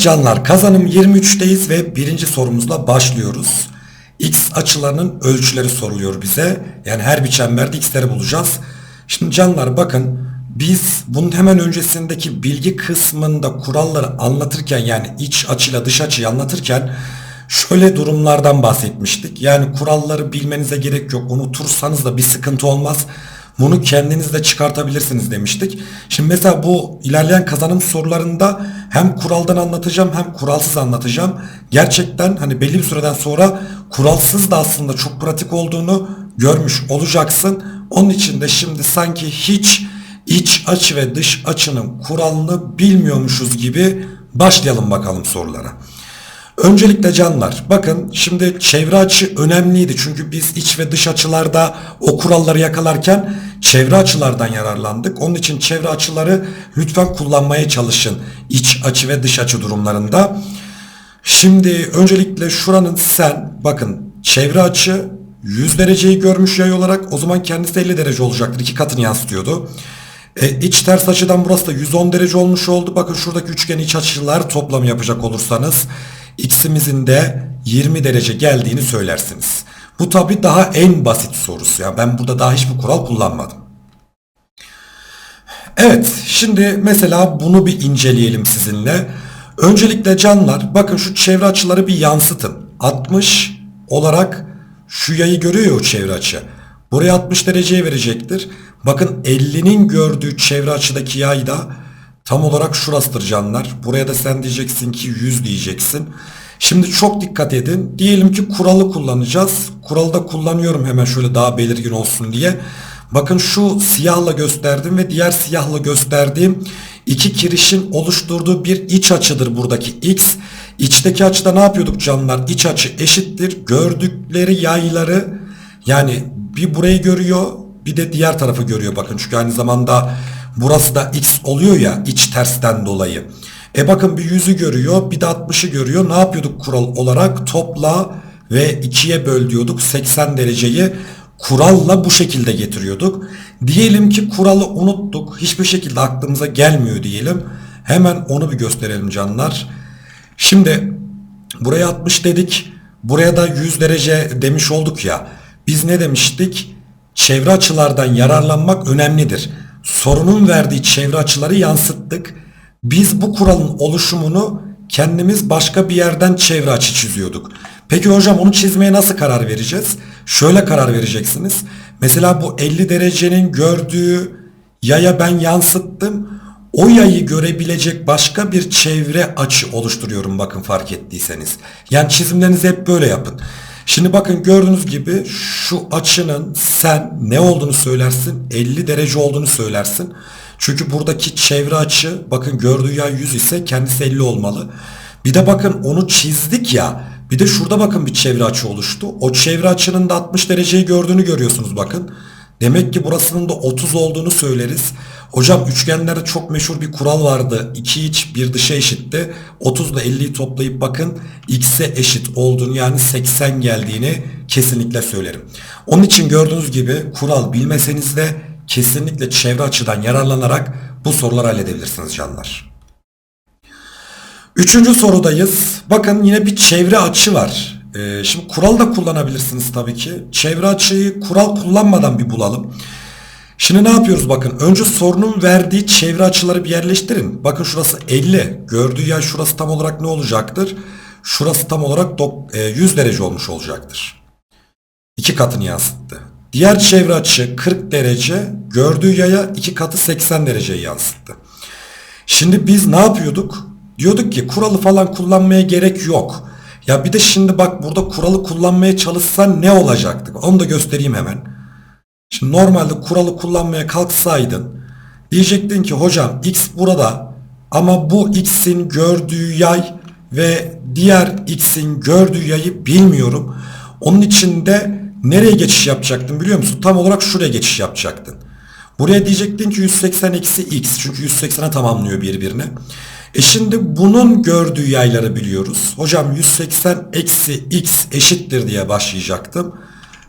Canlar kazanım 23'teyiz ve birinci sorumuzla başlıyoruz. X açılarının ölçüleri soruluyor bize. Yani her bir çemberde x'leri bulacağız. Şimdi canlar bakın biz bunun hemen öncesindeki bilgi kısmında kuralları anlatırken yani iç açıyla dış açıyı anlatırken şöyle durumlardan bahsetmiştik. Yani kuralları bilmenize gerek yok. Unutursanız da bir sıkıntı olmaz. Bunu kendiniz de çıkartabilirsiniz demiştik. Şimdi mesela bu ilerleyen kazanım sorularında hem kuraldan anlatacağım hem kuralsız anlatacağım. Gerçekten hani belli bir süreden sonra kuralsız da aslında çok pratik olduğunu görmüş olacaksın. Onun için de şimdi sanki hiç iç açı ve dış açının kuralını bilmiyormuşuz gibi başlayalım bakalım sorulara. Öncelikle canlar bakın şimdi çevre açı önemliydi çünkü biz iç ve dış açılarda o kuralları yakalarken çevre açılardan yararlandık. Onun için çevre açıları lütfen kullanmaya çalışın iç açı ve dış açı durumlarında. Şimdi öncelikle şuranın sen bakın çevre açı 100 dereceyi görmüş yay olarak o zaman kendisi 50 derece olacaktır. iki katını yansıtıyordu. E, iç ters açıdan burası da 110 derece olmuş oldu. Bakın şuradaki üçgen iç açılar toplamı yapacak olursanız x'imizin de 20 derece geldiğini söylersiniz. Bu tabi daha en basit sorusu. Ya ben burada daha hiçbir kural kullanmadım. Evet, şimdi mesela bunu bir inceleyelim sizinle. Öncelikle canlar, bakın şu çevre açıları bir yansıtın. 60 olarak şu yayı görüyor ya çevre açı. Buraya 60 dereceye verecektir. Bakın 50'nin gördüğü çevre açıdaki yay da tam olarak şurasıdır canlar. Buraya da sen diyeceksin ki 100 diyeceksin. Şimdi çok dikkat edin. Diyelim ki kuralı kullanacağız. Kuralı da kullanıyorum hemen şöyle daha belirgin olsun diye. Bakın şu siyahla gösterdim ve diğer siyahla gösterdiğim iki kirişin oluşturduğu bir iç açıdır buradaki x. İçteki açıda ne yapıyorduk canlar? İç açı eşittir. Gördükleri yayları yani bir burayı görüyor bir de diğer tarafı görüyor bakın. Çünkü aynı zamanda burası da x oluyor ya iç tersten dolayı. E bakın bir yüzü görüyor bir de 60'ı görüyor. Ne yapıyorduk kural olarak? Topla ve ikiye böl diyorduk. 80 dereceyi kuralla bu şekilde getiriyorduk. Diyelim ki kuralı unuttuk. Hiçbir şekilde aklımıza gelmiyor diyelim. Hemen onu bir gösterelim canlar. Şimdi buraya 60 dedik. Buraya da 100 derece demiş olduk ya. Biz ne demiştik? Çevre açılardan yararlanmak önemlidir. Sorunun verdiği çevre açıları yansıttık. Biz bu kuralın oluşumunu kendimiz başka bir yerden çevre açı çiziyorduk. Peki hocam onu çizmeye nasıl karar vereceğiz? Şöyle karar vereceksiniz. Mesela bu 50 derecenin gördüğü yaya ben yansıttım. O yayı görebilecek başka bir çevre açı oluşturuyorum bakın fark ettiyseniz. Yani çizimlerinizi hep böyle yapın. Şimdi bakın gördüğünüz gibi şu açının sen ne olduğunu söylersin 50 derece olduğunu söylersin. Çünkü buradaki çevre açı bakın gördüğü yay 100 ise kendisi 50 olmalı. Bir de bakın onu çizdik ya bir de şurada bakın bir çevre açı oluştu. O çevre açının da 60 dereceyi gördüğünü görüyorsunuz bakın. Demek ki burasının da 30 olduğunu söyleriz. Hocam üçgenlerde çok meşhur bir kural vardı. 2 iç bir dışa eşitti. 30 ile 50'yi toplayıp bakın x'e eşit olduğunu yani 80 geldiğini kesinlikle söylerim. Onun için gördüğünüz gibi kural bilmeseniz de kesinlikle çevre açıdan yararlanarak bu soruları halledebilirsiniz canlar. Üçüncü sorudayız. Bakın yine bir çevre açı var. Ee, şimdi kural da kullanabilirsiniz tabii ki. Çevre açıyı kural kullanmadan bir bulalım. Şimdi ne yapıyoruz bakın. Önce sorunun verdiği çevre açıları bir yerleştirin. Bakın şurası 50. Gördüğü yer şurası tam olarak ne olacaktır? Şurası tam olarak 100 derece olmuş olacaktır. İki katını yansıttı. Diğer çevre açı 40 derece. Gördüğü yaya iki katı 80 dereceyi yansıttı. Şimdi biz ne yapıyorduk? Diyorduk ki kuralı falan kullanmaya gerek yok. Ya bir de şimdi bak burada kuralı kullanmaya çalışsan ne olacaktı? Onu da göstereyim hemen. Şimdi normalde kuralı kullanmaya kalksaydın diyecektin ki hocam x burada ama bu x'in gördüğü yay ve diğer x'in gördüğü yayı bilmiyorum. Onun için de nereye geçiş yapacaktın biliyor musun? Tam olarak şuraya geçiş yapacaktın. Buraya diyecektin ki 180 eksi x çünkü 180'e tamamlıyor birbirini. E şimdi bunun gördüğü yayları biliyoruz. Hocam 180 eksi x eşittir diye başlayacaktım.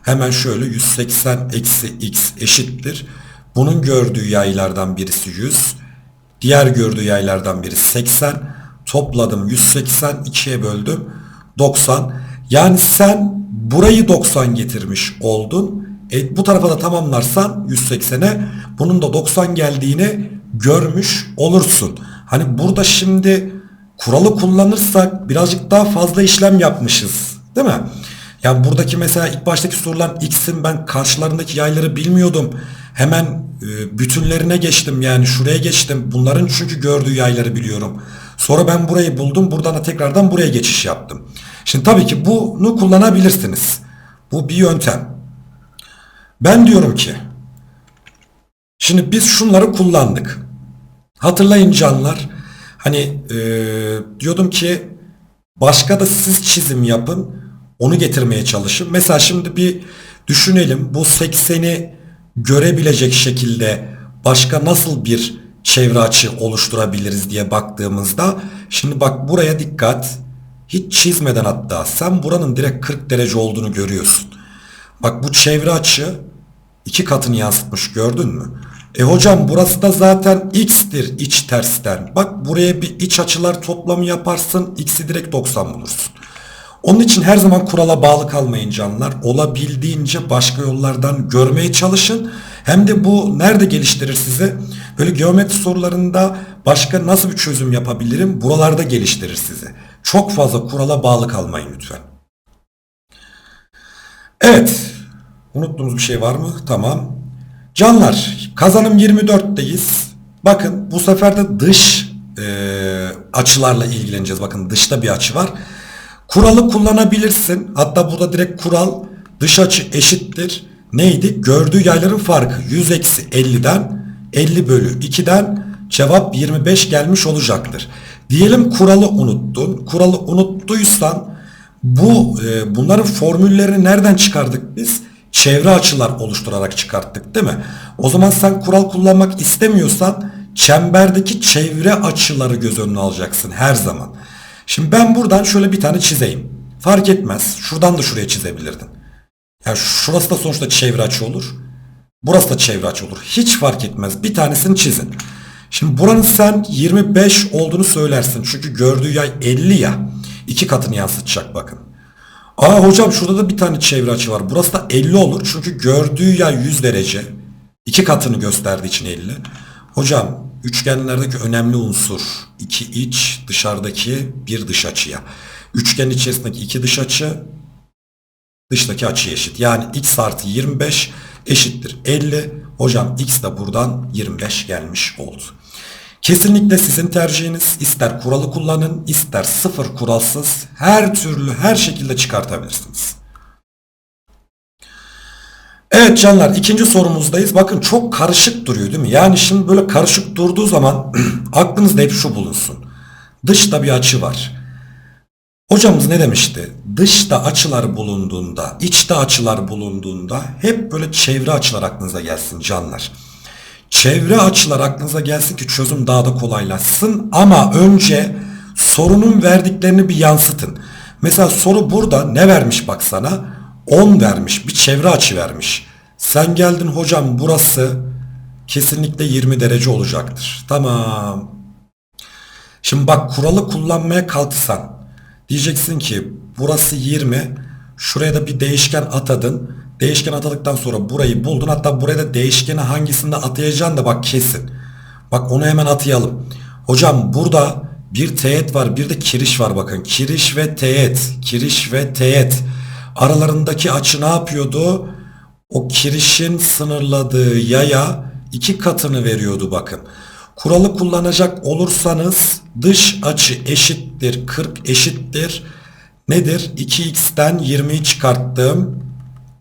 Hemen şöyle 180 eksi x eşittir. Bunun gördüğü yaylardan birisi 100. Diğer gördüğü yaylardan biri 80. topladım 182'ye böldüm 90. Yani sen burayı 90 getirmiş oldun. E, bu tarafa da tamamlarsan 180'e bunun da 90 geldiğini görmüş olursun. Hani burada şimdi kuralı kullanırsak birazcık daha fazla işlem yapmışız. Değil mi? Yani buradaki mesela ilk baştaki sorulan x'in ben karşılarındaki yayları bilmiyordum. Hemen e, bütünlerine geçtim yani şuraya geçtim. Bunların çünkü gördüğü yayları biliyorum. Sonra ben burayı buldum. Buradan da tekrardan buraya geçiş yaptım. Şimdi tabii ki bunu kullanabilirsiniz. Bu bir yöntem. Ben diyorum ki şimdi biz şunları kullandık. Hatırlayın canlar. Hani e, diyordum ki başka da siz çizim yapın. Onu getirmeye çalışın. Mesela şimdi bir düşünelim. Bu 80'i görebilecek şekilde başka nasıl bir çevre açı oluşturabiliriz diye baktığımızda şimdi bak buraya dikkat. Hiç çizmeden hatta sen buranın direkt 40 derece olduğunu görüyorsun. Bak bu çevre açı iki katını yansıtmış gördün mü? E hocam burası da zaten x'tir iç tersten. Bak buraya bir iç açılar toplamı yaparsın x'i direkt 90 bulursun. Onun için her zaman kurala bağlı kalmayın canlar. Olabildiğince başka yollardan görmeye çalışın. Hem de bu nerede geliştirir sizi? Böyle geometri sorularında başka nasıl bir çözüm yapabilirim? Buralarda geliştirir sizi. Çok fazla kurala bağlı kalmayın lütfen. Evet. Unuttuğumuz bir şey var mı? Tamam. Canlar kazanım 24'teyiz. Bakın bu sefer de dış e, açılarla ilgileneceğiz. Bakın dışta bir açı var. Kuralı kullanabilirsin. Hatta burada direkt kural dış açı eşittir. Neydi? Gördüğü yayların farkı 100 eksi 50'den 50 bölü 2'den cevap 25 gelmiş olacaktır. Diyelim kuralı unuttun. Kuralı unuttuysan bu e, bunların formüllerini nereden çıkardık biz? Çevre açılar oluşturarak çıkarttık değil mi? O zaman sen kural kullanmak istemiyorsan çemberdeki çevre açıları göz önüne alacaksın her zaman. Şimdi ben buradan şöyle bir tane çizeyim. Fark etmez. Şuradan da şuraya çizebilirdin. Yani şurası da sonuçta çevre açı olur. Burası da çevre açı olur. Hiç fark etmez. Bir tanesini çizin. Şimdi buranın sen 25 olduğunu söylersin. Çünkü gördüğü yay 50 ya. İki katını yansıtacak bakın. Aa hocam şurada da bir tane çevre açı var. Burası da 50 olur. Çünkü gördüğü yay 100 derece. İki katını gösterdiği için 50. Hocam üçgenlerdeki önemli unsur iki iç dışarıdaki bir dış açıya. Üçgen içerisindeki iki dış açı dıştaki açıya eşit. Yani x artı 25 eşittir 50. Hocam x de buradan 25 gelmiş oldu. Kesinlikle sizin tercihiniz. İster kuralı kullanın, ister sıfır kuralsız her türlü her şekilde çıkartabilirsiniz. Evet canlar ikinci sorumuzdayız. Bakın çok karışık duruyor değil mi? Yani şimdi böyle karışık durduğu zaman aklınızda hep şu bulunsun. Dışta bir açı var. Hocamız ne demişti? Dışta açılar bulunduğunda, içte açılar bulunduğunda hep böyle çevre açılar aklınıza gelsin canlar. Çevre açılar aklınıza gelsin ki çözüm daha da kolaylaşsın ama önce sorunun verdiklerini bir yansıtın. Mesela soru burada ne vermiş bak sana? 10 vermiş bir çevre açı vermiş. Sen geldin hocam burası kesinlikle 20 derece olacaktır. Tamam. Şimdi bak kuralı kullanmaya kalksan diyeceksin ki burası 20 şuraya da bir değişken atadın. Değişken atadıktan sonra burayı buldun. Hatta buraya da değişkeni hangisinde atayacaksın da bak kesin. Bak onu hemen atayalım. Hocam burada bir teğet var bir de kiriş var bakın. Kiriş ve teğet. Kiriş ve teğet. Aralarındaki açı ne yapıyordu? O kirişin sınırladığı yaya iki katını veriyordu bakın. Kuralı kullanacak olursanız dış açı eşittir 40 eşittir. Nedir? 2x'ten 20'yi çıkarttım.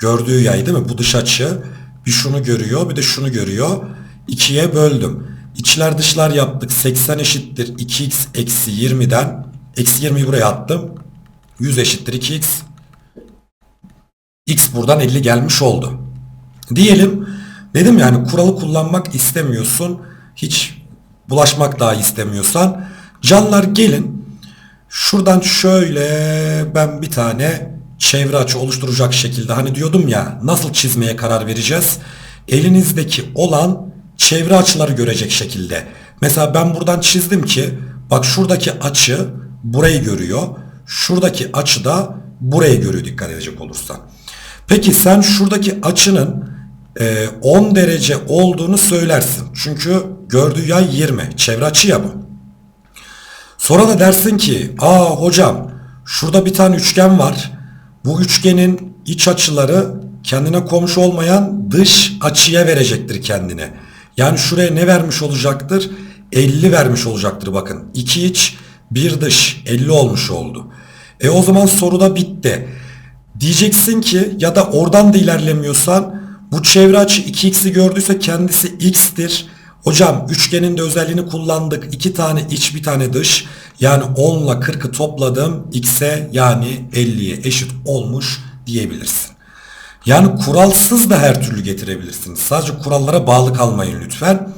Gördüğü yay değil mi? Bu dış açı. Bir şunu görüyor bir de şunu görüyor. 2'ye böldüm. İçler dışlar yaptık. 80 eşittir 2x eksi 20'den. Eksi 20'yi buraya attım. 100 eşittir 2x. X buradan 50 gelmiş oldu. Diyelim dedim yani kuralı kullanmak istemiyorsun. Hiç bulaşmak daha istemiyorsan. Canlar gelin. Şuradan şöyle ben bir tane çevre açı oluşturacak şekilde hani diyordum ya nasıl çizmeye karar vereceğiz? Elinizdeki olan çevre açıları görecek şekilde. Mesela ben buradan çizdim ki Bak şuradaki açı burayı görüyor. Şuradaki açı da burayı görüyor dikkat edecek olursan. Peki sen şuradaki açının e, 10 derece olduğunu söylersin. Çünkü gördüğü yay 20. Çevre açı ya bu. Sonra da dersin ki aa hocam şurada bir tane üçgen var. Bu üçgenin iç açıları kendine komşu olmayan dış açıya verecektir kendine. Yani şuraya ne vermiş olacaktır? 50 vermiş olacaktır bakın. 2 iç 1 dış 50 olmuş oldu. E o zaman soruda bitti. Diyeceksin ki ya da oradan da ilerlemiyorsan bu çevre açı 2x'i gördüyse kendisi x'tir. Hocam üçgenin de özelliğini kullandık. 2 tane iç bir tane dış. Yani 10 ile 40'ı topladım. X'e yani 50'ye eşit olmuş diyebilirsin. Yani kuralsız da her türlü getirebilirsiniz. Sadece kurallara bağlı kalmayın lütfen.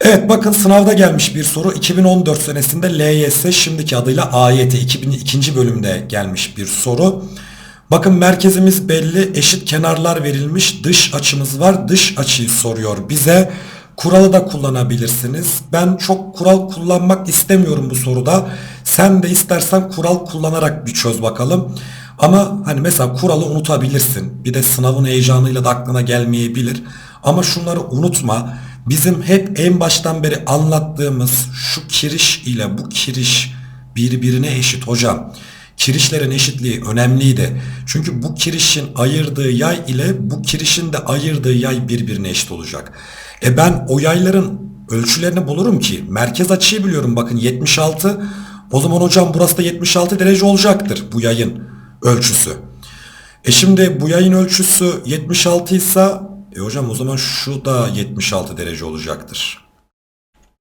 Evet bakın sınavda gelmiş bir soru. 2014 senesinde LYS şimdiki adıyla AYT 2002. bölümde gelmiş bir soru. Bakın merkezimiz belli, eşit kenarlar verilmiş, dış açımız var. Dış açıyı soruyor bize. Kuralı da kullanabilirsiniz. Ben çok kural kullanmak istemiyorum bu soruda. Sen de istersen kural kullanarak bir çöz bakalım. Ama hani mesela kuralı unutabilirsin. Bir de sınavın heyecanıyla da aklına gelmeyebilir. Ama şunları unutma. Bizim hep en baştan beri anlattığımız şu kiriş ile bu kiriş birbirine eşit hocam. Kirişlerin eşitliği önemliydi. Çünkü bu kirişin ayırdığı yay ile bu kirişin de ayırdığı yay birbirine eşit olacak. E ben o yayların ölçülerini bulurum ki merkez açıyı biliyorum bakın 76. O zaman hocam burası da 76 derece olacaktır bu yayın ölçüsü. E şimdi bu yayın ölçüsü 76 ise e hocam o zaman şu da 76 derece olacaktır.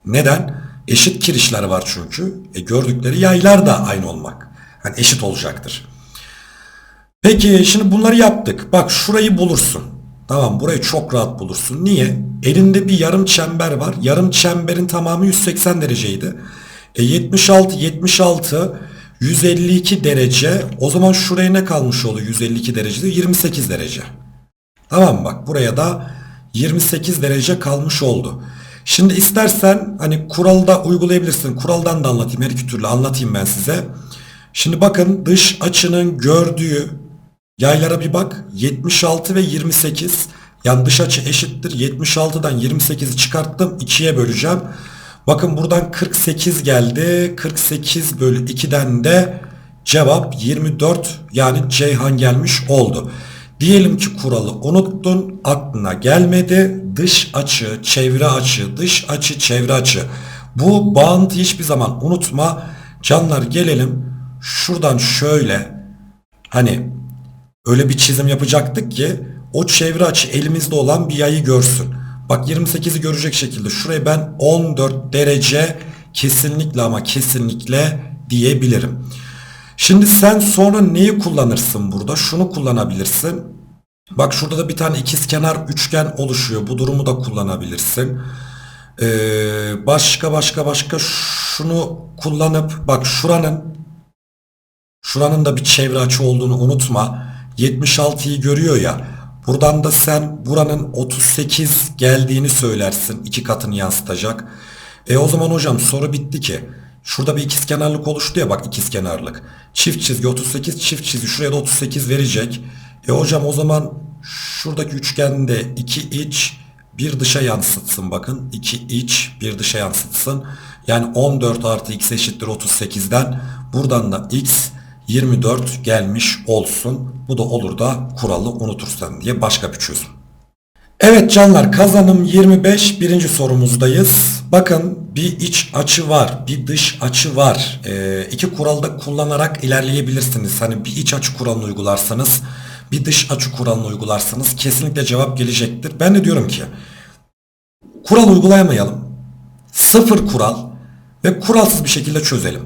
Neden? Eşit kirişler var çünkü. E gördükleri yaylar da aynı olmak. Hani eşit olacaktır. Peki şimdi bunları yaptık. Bak şurayı bulursun. Tamam burayı çok rahat bulursun. Niye? Elinde bir yarım çember var. Yarım çemberin tamamı 180 dereceydi. E 76 76 152 derece. O zaman şuraya ne kalmış oluyor 152 derecede? 28 derece. Tamam bak buraya da 28 derece kalmış oldu. Şimdi istersen hani kuralda uygulayabilirsin. Kuraldan da anlatayım. Her iki türlü anlatayım ben size. Şimdi bakın dış açının gördüğü yaylara bir bak. 76 ve 28. Yani dış açı eşittir. 76'dan 28'i çıkarttım. 2'ye böleceğim. Bakın buradan 48 geldi. 48 bölü 2'den de cevap 24 yani Ceyhan gelmiş oldu. Diyelim ki kuralı unuttun, aklına gelmedi. Dış açı, çevre açı, dış açı, çevre açı. Bu bağıntı hiçbir zaman unutma. Canlar gelelim şuradan şöyle hani öyle bir çizim yapacaktık ki o çevre açı elimizde olan bir yayı görsün. Bak 28'i görecek şekilde şuraya ben 14 derece kesinlikle ama kesinlikle diyebilirim. Şimdi sen sonra neyi kullanırsın burada? Şunu kullanabilirsin. Bak şurada da bir tane ikizkenar üçgen oluşuyor. Bu durumu da kullanabilirsin. Ee, başka başka başka şunu kullanıp bak şuranın şuranın da bir çevre açı olduğunu unutma. 76'yı görüyor ya. Buradan da sen buranın 38 geldiğini söylersin. iki katını yansıtacak. E o zaman hocam soru bitti ki. Şurada bir ikizkenarlık oluştu ya bak ikizkenarlık. Çift çizgi 38 çift çizgi şuraya da 38 verecek. E hocam o zaman şuradaki üçgende iki iç bir dışa yansıtsın bakın. iki iç bir dışa yansıtsın. Yani 14 artı x eşittir 38'den. Buradan da x 24 gelmiş olsun. Bu da olur da kuralı unutursan diye başka bir çözüm. Evet canlar kazanım 25 birinci sorumuzdayız. Bakın bir iç açı var bir dış açı var. Ee, iki kuralda kullanarak ilerleyebilirsiniz. Hani bir iç açı kuralını uygularsanız bir dış açı kuralını uygularsanız kesinlikle cevap gelecektir. Ben de diyorum ki kural uygulayamayalım. Sıfır kural ve kuralsız bir şekilde çözelim.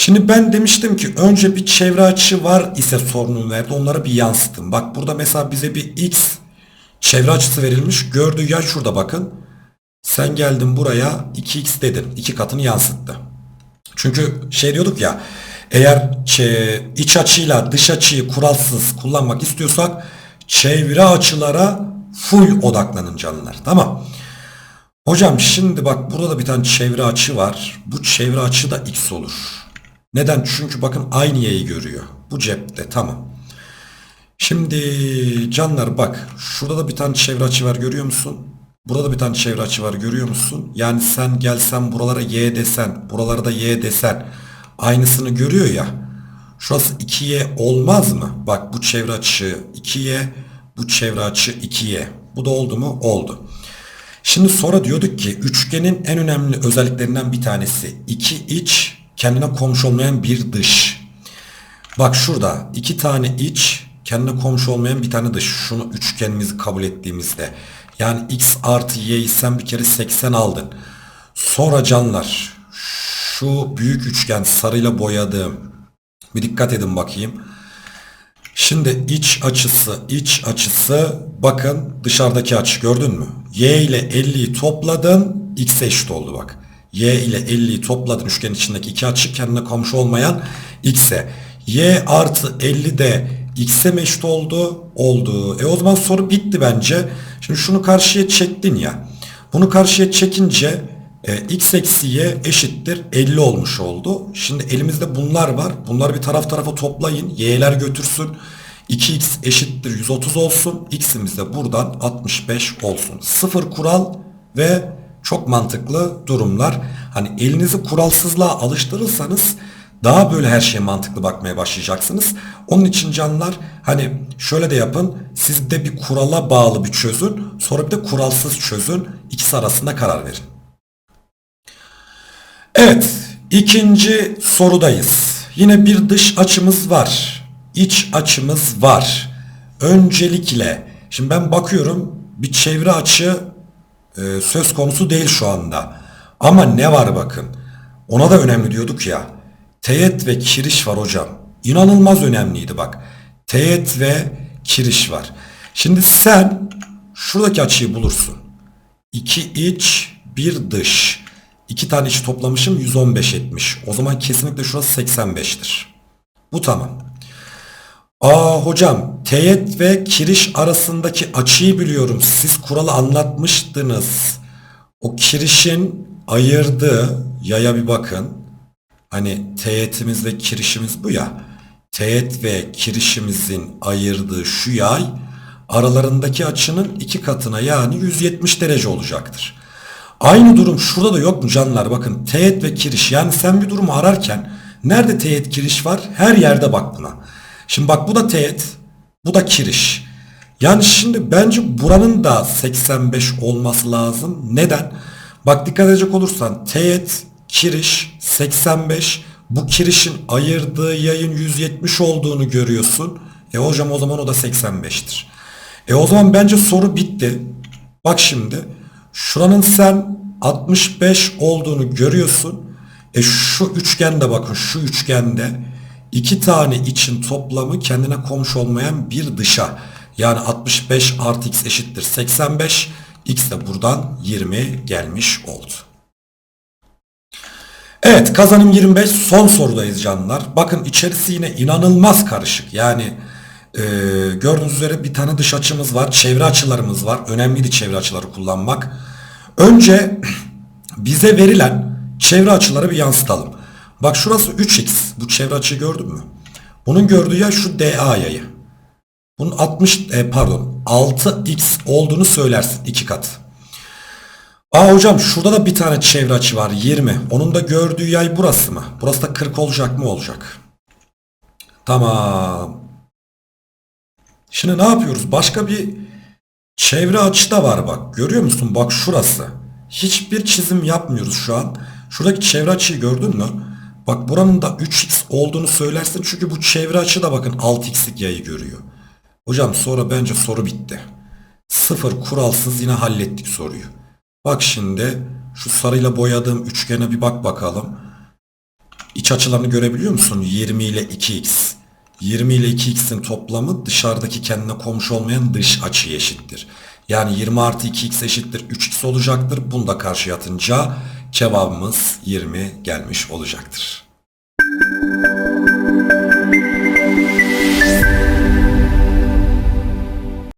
Şimdi ben demiştim ki önce bir çevre açı var ise sorunun verdi onları bir yansıtın. Bak burada mesela bize bir x çevre açısı verilmiş. Gördüğü yer şurada bakın. Sen geldin buraya 2x dedin. iki katını yansıttı. Çünkü şey diyorduk ya eğer iç açıyla dış açıyı kuralsız kullanmak istiyorsak çevre açılara full odaklanın canlılar. Tamam. Hocam şimdi bak burada bir tane çevre açı var. Bu çevre açı da x olur. Neden? Çünkü bakın aynı görüyor. Bu cepte tamam. Şimdi canlar bak şurada da bir tane çevre açı var görüyor musun? Burada da bir tane çevre açı var görüyor musun? Yani sen gelsen buralara y desen, buralara da y desen aynısını görüyor ya. Şurası 2y olmaz mı? Bak bu çevre açı 2y, bu çevre açı 2y. Bu da oldu mu? Oldu. Şimdi sonra diyorduk ki üçgenin en önemli özelliklerinden bir tanesi iki iç kendine komşu olmayan bir dış. Bak şurada iki tane iç kendine komşu olmayan bir tane dış. Şunu üçgenimizi kabul ettiğimizde. Yani x artı y'yi sen bir kere 80 aldın. Sonra canlar şu büyük üçgen sarıyla boyadığım bir dikkat edin bakayım. Şimdi iç açısı, iç açısı bakın dışarıdaki açı gördün mü? Y ile 50'yi topladın, x eşit oldu bak. Y ile 50'yi topladın üçgen içindeki iki açı kendine komşu olmayan x'e. Y artı 50 de x'e mi eşit oldu? Oldu. E o zaman soru bitti bence. Şimdi şunu karşıya çektin ya. Bunu karşıya çekince e, x eksi y eşittir 50 olmuş oldu. Şimdi elimizde bunlar var. Bunları bir taraf tarafa toplayın. Y'ler götürsün. 2x eşittir 130 olsun. X'imiz de buradan 65 olsun. Sıfır kural ve çok mantıklı durumlar. Hani elinizi kuralsızlığa alıştırırsanız daha böyle her şeye mantıklı bakmaya başlayacaksınız. Onun için canlar hani şöyle de yapın. Siz de bir kurala bağlı bir çözün. Sonra bir de kuralsız çözün. İkisi arasında karar verin. Evet, ikinci sorudayız. Yine bir dış açımız var. İç açımız var. Öncelikle, şimdi ben bakıyorum bir çevre açı e, söz konusu değil şu anda. Ama ne var bakın. Ona da önemli diyorduk ya. Teğet ve kiriş var hocam. İnanılmaz önemliydi bak. Teğet ve kiriş var. Şimdi sen şuradaki açıyı bulursun. İki iç, bir dış. İki tane iç toplamışım 115 etmiş. O zaman kesinlikle şurası 85'tir. Bu tamam. Aa hocam teğet ve kiriş arasındaki açıyı biliyorum. Siz kuralı anlatmıştınız. O kirişin ayırdığı yaya bir bakın. Hani teğetimiz ve kirişimiz bu ya. Teğet ve kirişimizin ayırdığı şu yay aralarındaki açının iki katına yani 170 derece olacaktır. Aynı durum şurada da yok mu canlar? Bakın teğet ve kiriş. Yani sen bir durumu ararken nerede teğet kiriş var? Her yerde bak buna. Şimdi bak bu da teğet. Bu da kiriş. Yani şimdi bence buranın da 85 olması lazım. Neden? Bak dikkat edecek olursan teğet, kiriş 85. Bu kirişin ayırdığı yayın 170 olduğunu görüyorsun. E hocam o zaman o da 85'tir. E o zaman bence soru bitti. Bak şimdi. Şuranın sen 65 olduğunu görüyorsun. E şu üçgende bakın şu üçgende iki tane için toplamı kendine komşu olmayan bir dışa. Yani 65 artı x eşittir 85. X de buradan 20 gelmiş oldu. Evet kazanım 25 son sorudayız canlılar. Bakın içerisi yine inanılmaz karışık. Yani e, gördüğünüz üzere bir tane dış açımız var. Çevre açılarımız var. Önemliydi çevre açıları kullanmak. Önce bize verilen çevre açıları bir yansıtalım. Bak şurası 3x. Bu çevre açıyı gördün mü? Bunun gördüğü yer şu DA yayı. Bunun 60 e, pardon 6x olduğunu söylersin. 2 kat. Aa hocam şurada da bir tane çevre açı var 20. Onun da gördüğü yay burası mı? Burası da 40 olacak mı? Olacak. Tamam. Şimdi ne yapıyoruz? Başka bir çevre açı da var bak. Görüyor musun? Bak şurası. Hiçbir çizim yapmıyoruz şu an. Şuradaki çevre açıyı gördün mü? Bak buranın da 3x olduğunu söylersin. Çünkü bu çevre açı da bakın 6x'lik yayı görüyor. Hocam sonra bence soru bitti. Sıfır kuralsız yine hallettik soruyu. Bak şimdi şu sarıyla boyadığım üçgene bir bak bakalım. İç açılarını görebiliyor musun? 20 ile 2x. 20 ile 2x'in toplamı dışarıdaki kendine komşu olmayan dış açı eşittir. Yani 20 artı 2x eşittir 3x olacaktır. Bunu da karşıya atınca cevabımız 20 gelmiş olacaktır.